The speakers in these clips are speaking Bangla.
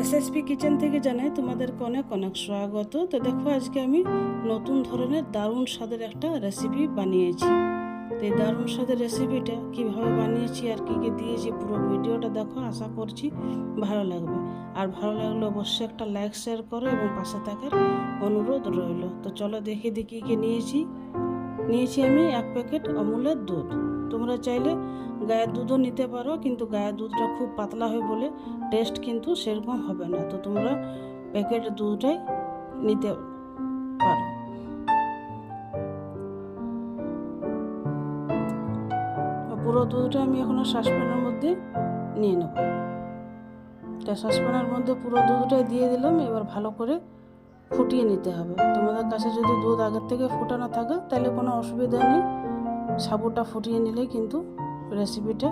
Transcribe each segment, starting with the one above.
এসএসপি কিচেন থেকে জানাই তোমাদেরকে অনেক অনেক স্বাগত। তো দেখো, আজকে আমি নতুন ধরনের দারুণ স্বাদের একটা রেসিপি বানিয়েছি। তো এই দারুণ স্বাদের রেসিপিটা কীভাবে বানিয়েছি আর কী কী দিয়েছি পুরো ভিডিওটা দেখো, আশা করছি ভালো লাগবে। আর ভালো লাগলে অবশ্যই একটা লাইক শেয়ার করো এবং পাশে থাকার অনুরোধ রইল। তো চলো দেখে দিই কী কী নিয়েছি। নিয়েছি আমি এক প্যাকেট অমুলের দুধ। তোমরা চাইলে গায়ের দুধও নিতে পারো, কিন্তু গায়ের দুধটা খুব পাতলা হয় বলে টেস্ট কিন্তু সেরকম হবে না। তো তোমরা প্যাকেট দুধটাই নিতে পারো। পুরো দুধটা আমি এখনও সসপ্যানের মধ্যে নিয়ে নেব। তা সসপ্যানের মধ্যে পুরো দুধটাই দিয়ে দিলাম, এবার ভালো করে ফুটিয়ে নিতে হবে। তোমাদের কাছে যদি দুধ আগের থেকে ফুটানো থাকে, তাহলে কোনো অসুবিধা নেই। সাবুটা ফুটিয়ে নিলে কিন্তু রেসিপিটা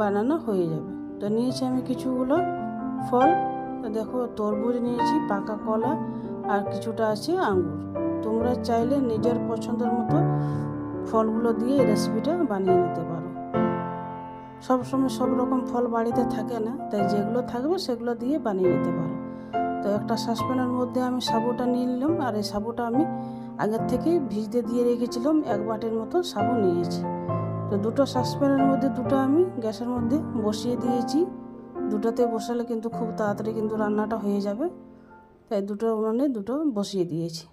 বানানো হয়ে যাবে। তো নিয়েছি আমি কিছুগুলো ফল। দেখো, তরমুজ নিয়েছি, পাকা কলা আর কিছুটা আছে আঙ্গুর। তোমরা চাইলে নিজের পছন্দের মতো ফলগুলো দিয়ে রেসিপিটা বানিয়ে নিতে পারো। সবসময় সব রকম ফল বাড়িতে থাকে না, তাই যেগুলো থাকবে সেগুলো দিয়ে বানিয়ে নিতে পারো। তো একটা সসপ্যানের মধ্যে আমি সাবুটা নিয়ে নিলাম, আর এই সাবুটা আমি আগের থেকেই ভিজতে দিয়ে রেখেছিলাম, এক বাটের মতো সাবু নিয়েছি। তো দুটো সসপ্যানের মধ্যে দুটো আমি গ্যাসের মধ্যে বসিয়ে দিয়েছি। দুটোতে বসালে কিন্তু খুব তাড়াতাড়ি কিন্তু রান্নাটা হয়ে যাবে। তাই দুটো উনুনে দুটো বসিয়ে দিয়েছি।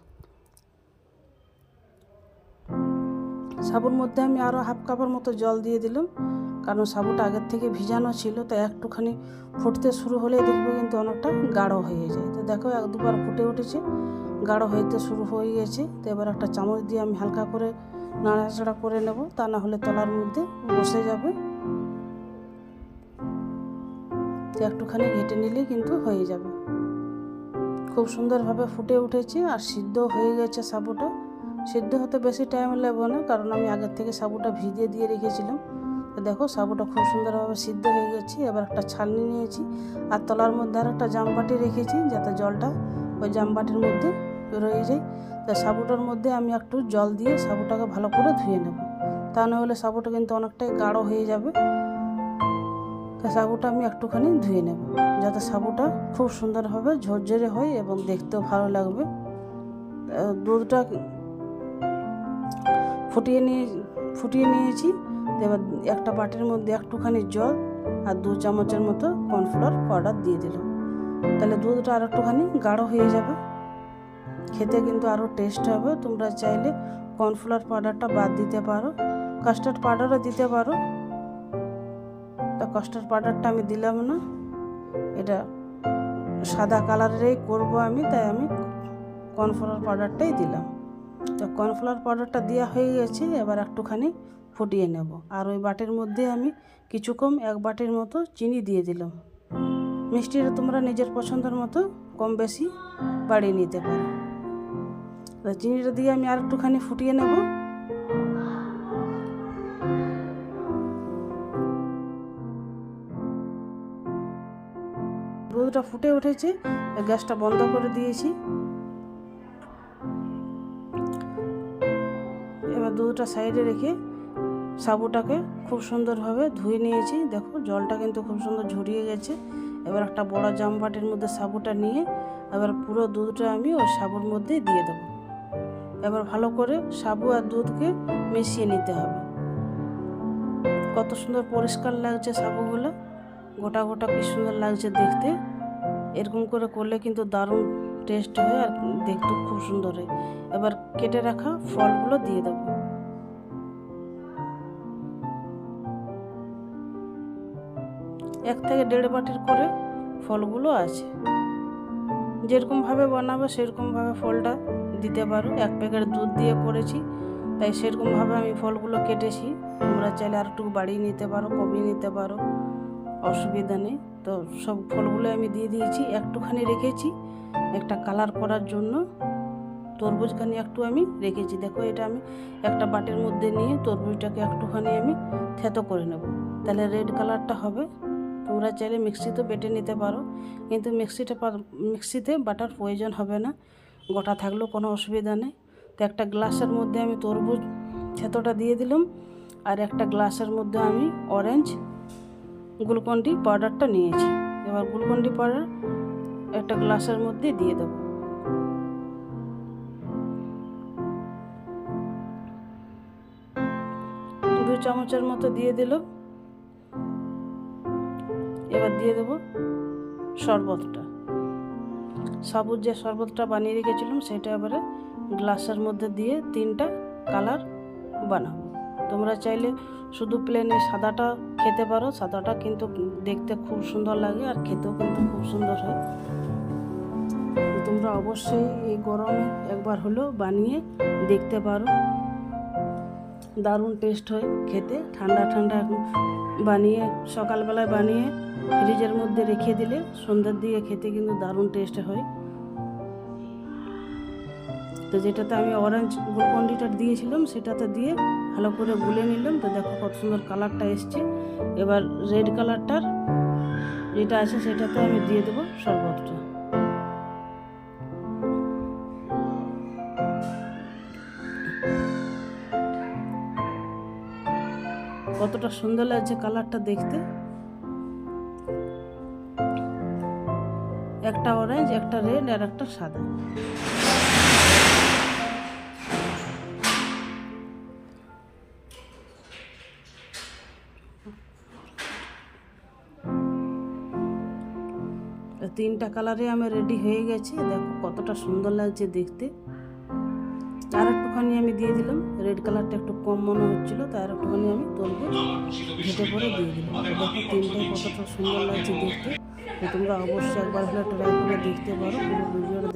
সাবুর মধ্যে আমি আরও হাফ কাপের মতো জল দিয়ে দিলাম, কারণ সাবুটা আগের থেকে ভিজানো ছিল, তাই একটুখানি ফুটতে শুরু হলে দেখবে কিন্তু অনেকটা গাঢ় হয়ে যায়। তো দেখো, এক দুবার ফুটে উঠেছে। গাঢ় হইতে শুরু হয়ে গেছে। তো এবার একটা চামচ দিয়ে আমি হালকা করে নাড়াচাড়া করে নেব। তা না হলে তলার মধ্যে বসে যাবে। তো একটুখানি ঘেটে নিলেই কিন্তু হয়ে যাবে। খুব সুন্দরভাবে ফুটে উঠেছে আর সিদ্ধ হয়ে গেছে সাবুটা। সিদ্ধ হতে বেশি টাইম লাগবে না, কারণ আমি আগের থেকে সাবুটা ভিজিয়ে দিয়ে রেখেছিলাম। দেখো, সাবুটা খুব সুন্দরভাবে সিদ্ধ হয়ে গেছে। এবার একটা ছালনি নিয়েছি। আর তলার মধ্যে আর একটা জামবাটি রেখেছি, যাতে জলটা ওই জামবাটির মধ্যে রয়ে যায়। তা সাবুটার মধ্যে আমি একটু জল দিয়ে সাবুটাকে ভালো করে ধুয়ে নেব। তা না হলে সাবুটা কিন্তু অনেকটাই গাঢ় হয়ে যাবে। তা সাবুটা আমি একটুখানি ধুয়ে নেব, যাতে সাবুটা খুব সুন্দরভাবে ঝরঝরে হয় এবং দেখতেও ভালো লাগবে। দুধটা ফুটিয়ে নিয়ে, ফুটিয়ে নিয়েছি। এবার একটা বাটির মধ্যে একটুখানি জল আর দু চামচের মতো কর্নফ্লাওয়ার পাউডার দিয়ে দিলাম। তাহলে দুধটা আর একটুখানি গাঢ় হয়ে যাবে। খেতে কিন্তু আরও টেস্ট হবে। তোমরা চাইলে কর্নফ্লাওয়ার পাউডারটা বাদ দিতে পারো। কাস্টার্ড পাউডারও দিতে পারো। তা কাস্টার্ড পাউডারটা আমি দিলাম না। এটা সাদা কালারেরই করব আমি, তাই আমি কর্নফ্লাওয়ার পাউডারটাই দিলাম। তো কর্নফ্লাওয়ার পাউডারটা দেওয়া হয়ে গেছে, এবার একটুখানি ফুটিয়ে নেব। আর ওই বাটির মধ্যে আমি কিছু কম এক বাটির মতো চিনি দিয়ে দিলাম। মিষ্টিটা তোমরা নিজের পছন্দের মতো কম বেশি বাড়িয়ে নিতে পারো। চিনিটা দিয়ে আমি আর একটুখানি ফুটিয়ে নেব। দুধটা ফুটে উঠেছে গ্যাসটা বন্ধ করে দিয়েছি। এবার দুধটা সাইডে রেখে সাবুটাকে খুব সুন্দরভাবে ধুয়ে নিয়েছি। দেখো, জলটা কিন্তু খুব সুন্দর ঝরিয়ে গেছে। এবার একটা বড় জামবাটির মধ্যে সাবুটা নিয়ে এবার পুরো দুধটা আমি ওই সাবুর মধ্যেই দিয়ে দেবো। এবার ভালো করে সাবু আর দুধকে মিশিয়ে নিতে হবে। কত সুন্দর পরিষ্কার লাগছে সাবুগুলো। গোটা গোটা কি সুন্দর লাগছে দেখতে। এরকম করে করলে কিন্তু দারুণ টেস্ট হয় আর দেখতে খুব সুন্দর হয়। এবার কেটে রাখা ফলগুলো দিয়ে দেবো। এক থেকে দেড় বাটির করে ফলগুলো আছে। যেরকমভাবে বানাবো, সেরকমভাবে ফলটা দিতে পারো। এক প্যাকেট দুধ দিয়ে করেছি, তাই সেরকমভাবে আমি ফলগুলো কেটেছি। তোমরা চাইলে আর একটু বাড়িয়ে নিতে পারো, কমিয়ে নিতে পারো, অসুবিধা নেই। তো সব ফলগুলো আমি দিয়ে দিয়েছি। একটুখানি রেখেছি, একটা কালার করার জন্য। তরমুজখানি একটু আমি রেখেছি। দেখো এটা আমি একটা বাটির মধ্যে নিয়ে তরমুজটাকে একটুখানি আমি থেতো করে নেব। তাহলে রেড কালারটা হবে। তোমরা চাইলে মিক্সিতে বেটে নিতে পারো। কিন্তু মিক্সিটা মিক্সিতে বাটার প্রয়োজন হবে না, গোটা থাকলেও কোনো অসুবিধা নেই। তো একটা গ্লাসের মধ্যে আমি তরমুজ থেতোটা দিয়ে দিলাম, আর একটা গ্লাসের মধ্যে আমি অরেঞ্জ গ্লুকন্ডি পাউডারটা নিয়েছি। এবার গ্লুকন্ডি পাউডার একটা গ্লাসের মধ্যে দিয়ে দেবো। দু চামচের মতো দিয়ে দিল এবার দিয়ে দেবো শরবতটা। সাবুর যে শরবতটা বানিয়ে রেখেছিলাম সেটা এবারে গ্লাসের মধ্যে দিয়ে তিনটা কালার বানাবো। তোমরা চাইলে শুধু প্লেনে সাদাটা খেতে পারো, সাদাটা কিন্তু দেখতে খুব সুন্দর লাগে আর খেতেও কিন্তু খুব সুন্দর হয়। তোমরা অবশ্যই এই গরমে একবার হলেও বানিয়ে দেখতে পারো। দারুণ টেস্ট হয় খেতে, ঠান্ডা ঠান্ডা বানিয়ে সকালবেলায় বানিয়ে ফ্রিজের মধ্যে রেখে দিলে সন্ধ্যার দিকে খেতে কিন্তু দারুণ টেস্ট হয়। তো যেটাতে আমি অরেঞ্জ গ্লুকন্ডিটা দিয়েছিলাম, সেটাতে দিয়ে ভালো করে গুলে নিলাম। তো দেখো কত সুন্দর কালারটা এসছে। এবার রেড কালারটার যেটা আছে, সেটাতে আমি দিয়ে দেবো শরবতটা। কতটা সুন্দর লাগছে কালারটা দেখতে। একটা অরেঞ্জ একটা রেড আর একটা সাদা। তিনটা কালারে আমি রেডি হয়ে গেছে। দেখো কতটা সুন্দর লাগছে দেখতে। আর একটুখানি আমি দিয়ে দিলাম। রেড কালারটা একটু কম মনে হচ্ছিল তাই আর একটুখানি আমি তরমুজ ঘেটে পরে দিয়ে দিলাম। দেখো তিনটাই কতটা সুন্দর লাগছে দেখতে। তো তোমরা অবশ্যই একবার হলে ট্রাই করে দেখতে পারো পুরো ভিডিওটা